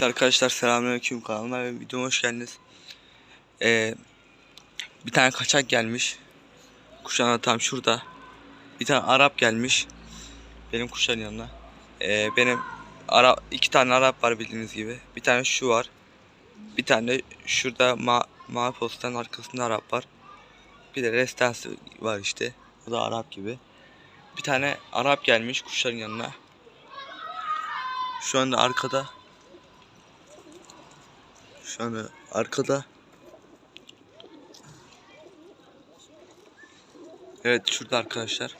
Arkadaşlar selamünaleyküm kanalıma ve videoma hoş geldiniz. Ee, bir tane kaçak gelmiş. Kuşağına tam şurada. Bir tane Arap gelmiş. Benim kuşağın yanına. Ee, benim Arap iki tane Arap var bildiğiniz gibi. Bir tane şu var. Bir tane şurada ma mavi postanın arkasında Arap var. Bir de restansı var işte. O da Arap gibi. Bir tane Arap gelmiş kuşların yanına. Şu anda arkada şu anda arkada. Evet şurada arkadaşlar.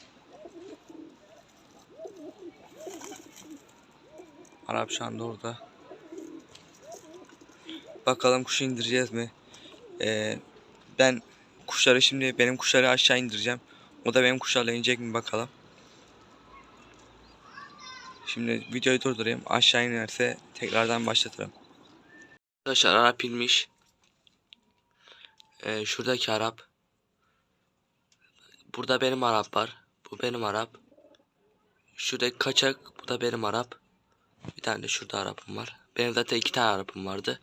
Arap şu anda orada. Bakalım kuşu indireceğiz mi? Ee, ben kuşları şimdi benim kuşları aşağı indireceğim. O da benim kuşlarla inecek mi bakalım. Şimdi videoyu durdurayım. Aşağı inerse tekrardan başlatırım. Arkadaşlar Arap inmiş. Ee, şuradaki Arap. Burada benim Arap var. Bu benim Arap. Şuradaki kaçak. Bu da benim Arap. Bir tane de şurada Arap'ım var. Benim zaten iki tane Arap'ım vardı.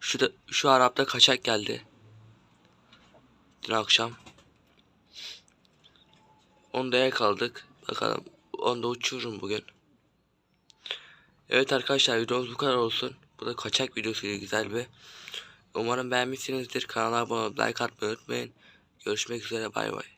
Şurada, şu Arap'ta kaçak geldi. Dün akşam. Onu da yakaladık. Bakalım. Onu da uçururum bugün. Evet arkadaşlar videomuz bu kadar olsun. Bu da kaçak videosuydu güzel bir. Umarım beğenmişsinizdir. Kanala abone olup like atmayı unutmayın. Görüşmek üzere bay bay.